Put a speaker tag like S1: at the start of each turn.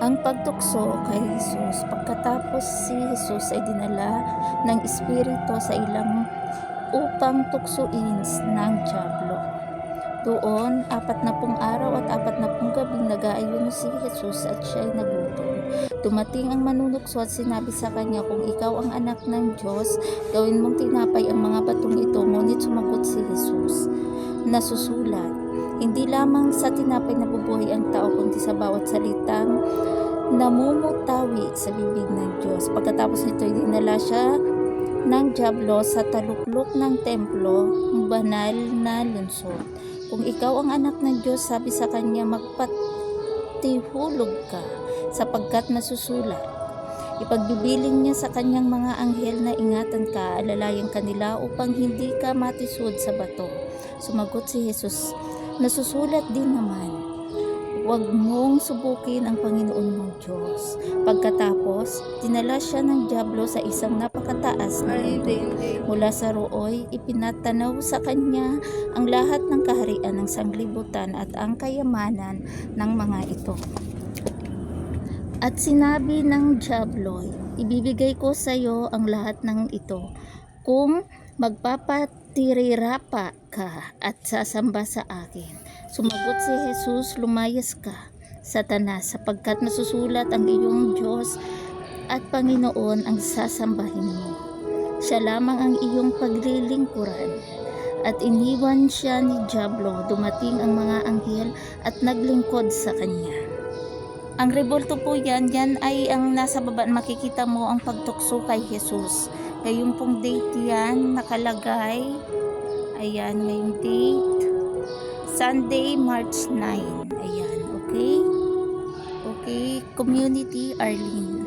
S1: Ang pagtukso kay Jesus pagkatapos si Jesus ay dinala ng Espiritu sa ilang upang tuksuin ng Diablo. Doon, apat na pong araw at apat na pong gabing nag-aayuno si Jesus at siya ay nagutom. Dumating ang manunukso at sinabi sa kanya, kung ikaw ang anak ng Diyos, gawin mong tinapay ang mga batong ito. Ngunit sumagot si Jesus, nasusulat, hindi lamang sa tinapay na bubuhay ang tao, kundi sa bawat salitang namumutawi sa bibig ng Diyos. Pagkatapos nito, dinala siya ng Diablo sa taluklok ng templo, banal na lungsod. Kung ikaw ang anak ng Diyos, sabi sa kanya, magpatihulog ka, sapagkat nasusulat. Ipagbibiling niya sa kanyang mga anghel na ingatan ka, alalayan kanila upang hindi ka matisod sa bato. Sumagot si Jesus, nasusulat din naman, Huwag mong subukin ang Panginoon mong Diyos. Pagkatapos, dinala siya ng Diablo sa isang napakataas na mundo. Mula sa rooy, ipinatanaw sa kanya ang lahat ng kaharian ng sanglibutan at ang kayamanan ng mga ito. At sinabi ng Diablo, ibibigay ko sa iyo ang lahat ng ito kung magpapatirirapa ka at sasamba sa akin. Sumagot si Jesus, lumayas ka, Satanas, sapagkat nasusulat ang iyong Diyos at Panginoon ang sasambahin mo. Siya lamang ang iyong paglilingkuran. At iniwan siya ni Diablo, dumating ang mga anghel at naglingkod sa kanya. Ang rebolto po yan, yan ay ang nasa baba, makikita mo ang pagtukso kay Jesus. Ngayong pong date yan, nakalagay. Ayan, ngayong date. Sunday, March 9. Ayan, okay? Okay, Community Arlene.